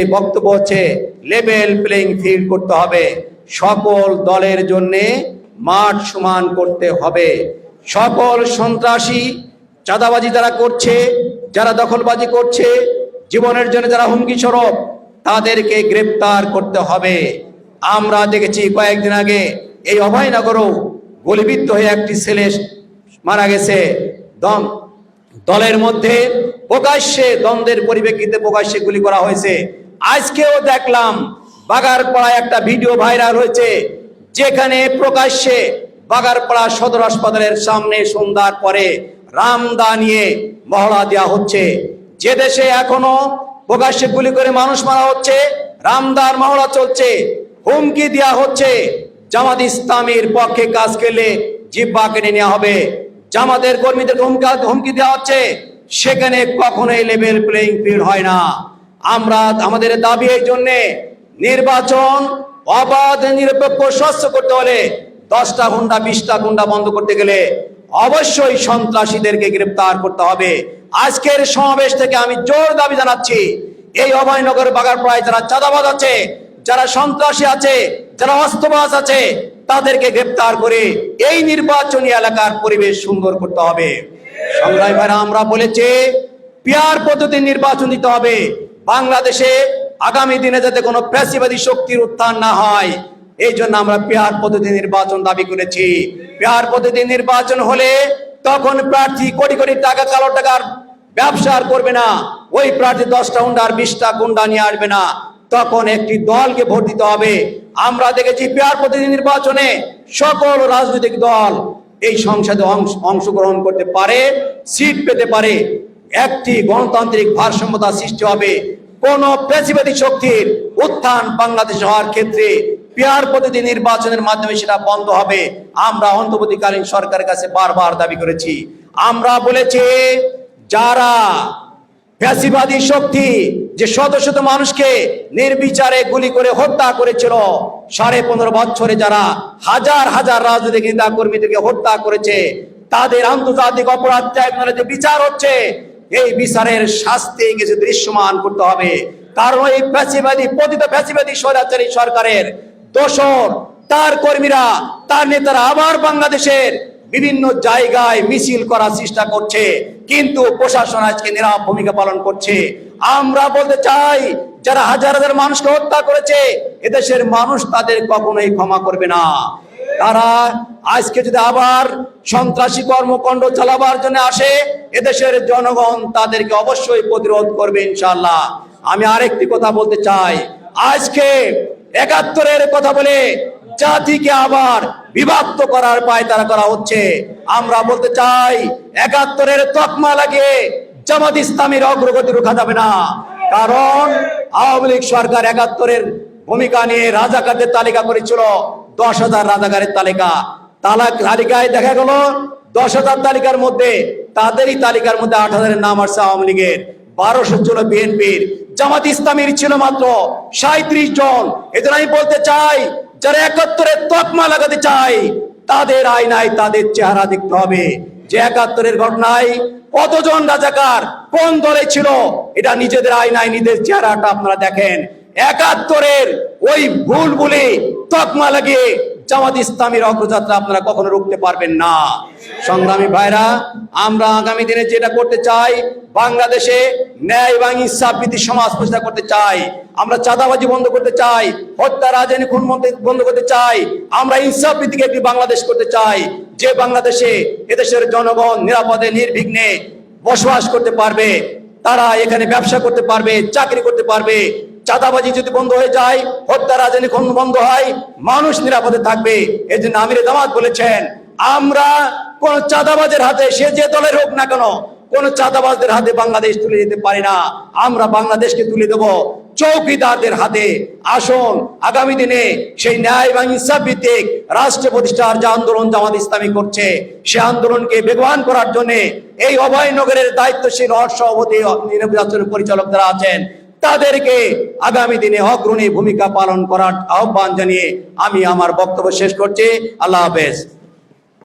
এই বক্তব্য হচ্ছে লেভেল প্লেইং ফিল্ড করতে হবে। সকল দলের জন্য মাঠ সমান করতে হবে। সকল সন্ত্রাসী চাঁদাবাজি যারা করছে, যারা দখলবাজি করছে, জীবনের জন্য যারা হুমকি স্বরূপ, তাদেরকে গ্রেপ্তার করতে হবে। আমরা দেখেছি কয়েকদিন আগে এই অভয়নগরও গুলিবিদ্ধ হয়ে একটি ছেলে মারা গেছে। দম দলের মধ্যে প্রকাশ্যে দ্বন্দ্বের পরিপ্রেক্ষিতে প্রকাশ্যে গুলি করা হয়েছে। আজকেও দেখলাম বাগারপাড়ায় একটা ভিডিও ভাইরাল হয়েছে, যেখানে প্রকাশ্যে বাগারপাড়া সদর হাসপাতালের সামনে সন্ধ্যার পরে রামদা নিয়ে মহড়া দেওয়া হচ্ছে। যে দেশে এখনও প্রকাশ্যে গুলি করে মানুষ মারা হচ্ছে, রামদার মহড়া চলছে, হুমকি দেওয়া হচ্ছে। জামাত ইসলামের পক্ষে কাজ করলে জিব্বা কেটে নেওয়া হবে। জামাতের কর্মীদের হুমকা হুমকি দেওয়া হচ্ছে, সেখানে কখনোই লেভেল প্লেইং ফিল্ড হয় না। আমরা আমাদের দাবি এই জন্যে নির্বাচন অবাধ, নিরপেক্ষ, স্বচ্ছ করতে হলে দশটা গুন্ডা বিশটা গুন্ডা বন্ধ করতে গেলে অবশ্যই সন্ত্রাসীদেরকে গ্রেপ্তার করতে হবে। আজকের সমাবেশ থেকে আমি জোর দাবি জানাচ্ছি, এই অভয়নগর বাগারপাড়ায় যারা চাঁদাবাজ আছে, যারা সন্ত্রাসী আছে, যারা অস্ত্রবাজ আছে, তাদেরকে গ্রেপ্তার করে এই নির্বাচনী এলাকার পরিবেশ সুন্দর করতে হবে। সংগ্রামী ভাইরা, আমরা বলেছি, পিয়ার পদ্ধতি নির্বাচন দিতে হবে। বাংলাদেশে আগামী দিনে যাতে কোনো ফ্যাসিবাদী শক্তির উত্থান না হয়, এই জন্য আমরা পেয়ার পদ্ধতি নির্বাচন দাবি করেছি। পেয়ার পদ্ধতি নির্বাচন হলে তখন প্রার্থী কোটি কোটি টাকা, কালো টাকার ব্যবসা করবে না। ওই প্রার্থী দশটা গুন্ডা আর বিশটা গুন্ডা নিয়ে আসবে না। তখন একটি দলকে ভোট দিতে হবে। আমরা দেখেছি পেয়ার পদ্ধতি নির্বাচনে সকল রাজনৈতিক দল এই সংসদে অংশ- অংশগ্রহণ করতে পারে, সিট পেতে পারে। একটি গণতান্ত্রিক ভারসাম্যতা সৃষ্টি হবে। কোন পেশিবাদী শক্তির উত্থান বাংলাদেশ হওয়ার ক্ষেত্রে পেয়ার পদ্ধতি নির্বাচনের মাধ্যমে সেটা বন্ধ হবে। আমরা অন্তর্বর্তীকালীন সরকারের কাছে বারবার দাবি করেছি। আমরা বলেছি, যারা ফ্যাসিবাদী শক্তি, যে শত শত মানুষকে নির্বিচারে গুলি করে হত্যা করেছিল, সাড়ে পনেরো বছরে যারা হাজার হাজার রাজনৈতিক নেতা কর্মীদেরকে হত্যা করেছে, তাদের আন্তর্জাতিক অপরাধ ট্রাইব্যুনালে যে বিচার হচ্ছে এই বিচারের শাস্তি কিছু দৃশ্যমান করতে হবে। কারণ এই ফ্যাসিবাদী, পতিত ফ্যাসিবাদী স্বৈরাচারী সরকারের দোষর, তার কর্মীরা, তার নেতারা আবার বাংলাদেশের বিভিন্ন জায়গায় মিছিল করার চেষ্টা করছে। কিন্তু প্রশাসন আজকে নীরব ভূমিকা পালন করছে। আমরা বলতে চাই, যারা হাজার হাজার মানুষকে হত্যা করেছে, এদেশের মানুষ তাদের কখনোই ক্ষমা করবে না। তারা আজকে যদি আবার সন্ত্রাসী কর্মকাণ্ড চালাবার জন্য আসে, এদেশের জনগণ তাদেরকে অবশ্যই প্রতিরোধ করবে ইনশাল্লাহ আমি আরেকটি কথা বলতে চাই। আজকে একাত্তরের কথা বলে জাতিকে আবার বিভক্ত করার পায়তারা করা হচ্ছে। আমরা বলতে চাই, একাত্তরের তকমা লাগে জামাত ইসলামের অগ্রগতি রোখা যাবে না। কারণ আওয়ামী লীগ সরকার একাত্তরের ভূমিকা নিয়ে রাজাকারদের তালিকা করেছিল। দশ হাজার রাজাকারের তালিকা। তালাক তালিকায় দেখা গেল, দশ হাজার তালিকার মধ্যে, তাদেরই তালিকার মধ্যে আট হাজারের নাম আসছে আওয়ামী লীগের। বারোশো ছিল বিএনপির। জামাত ইসলামীর ছিল মাত্র সাঁত্রিশ জন। এজন্য আমি বলতে চাই, যারা একাত্তরের তকমা লাগাতে চাই তাদের আয়নায় তাদের চেহারা দেখতে হবে। যে একাত্তরের ঘটনায় কতজন রাজাকার কোন দলে ছিল, এটা নিজেদের আয়নায় নিজের চেহারাটা আপনারা দেখেন। একাত্তরের ওই ভুল বলে তকমা লাগিয়ে জামাত ইসলামীর অগ্রযাত্রা আপনারা কখনো রুখতে পারবেন না। সংগ্রামী ভাইরা, আমরা আগামী দিনে যেটা করতে চাই, বাংলাদেশে ন্যায় এবং ভিত্তি সমাজ প্রতিষ্ঠা করতে চাই, আমরা চাঁদাবাজি বন্ধ করতে চাই, হত্যা রাজনীতি খুন বন্ধ- করতে চাই, আমরা ইনসাফ একটি বাংলাদেশ করতে চাই, যে বাংলাদেশে এদেশের জনগণ নিরাপদে, নির্বিঘ্নে বসবাস করতে পারবে, তারা এখানে ব্যবসা করতে পারবে, চাকরি করতে পারবে চাঁদাবাজি যদি বন্ধ হয়ে যায়, হত্যা রাজনীতি খুন বন্ধ হয়, মানুষ নিরাপদে থাকবে। এই জন্য আমির জামাত বলেছেন, আমরা কোন চাঁদাবাজের হাতে, সে যে দলের হোক না কেন, কোন চাঁদাবাজদের হাতে বাংলাদেশ তুলে যেতে পারি না। আমরা বাংলাদেশকে তুলে দেব চৌকিদারদের হাতে। আসুন, আগামী দিনে সেই ন্যায় এবং ইনসাফ ভিত্তিক রাষ্ট্র প্রতিষ্ঠার যে আন্দোলন জামাত ইসলামী করছে, সে আন্দোলনকে বেগবান করার জন্য এই অভয়নগরের দায়িত্বশীল সভাপতি নির্বাচন পরিচালক যারা আছেন তাদেরকে আগামী দিনে অগ্রণী ভূমিকা পালন করার আহ্বান জানিয়ে আমি আমার বক্তব্য শেষ করছি। আল্লাহ হাফেজ।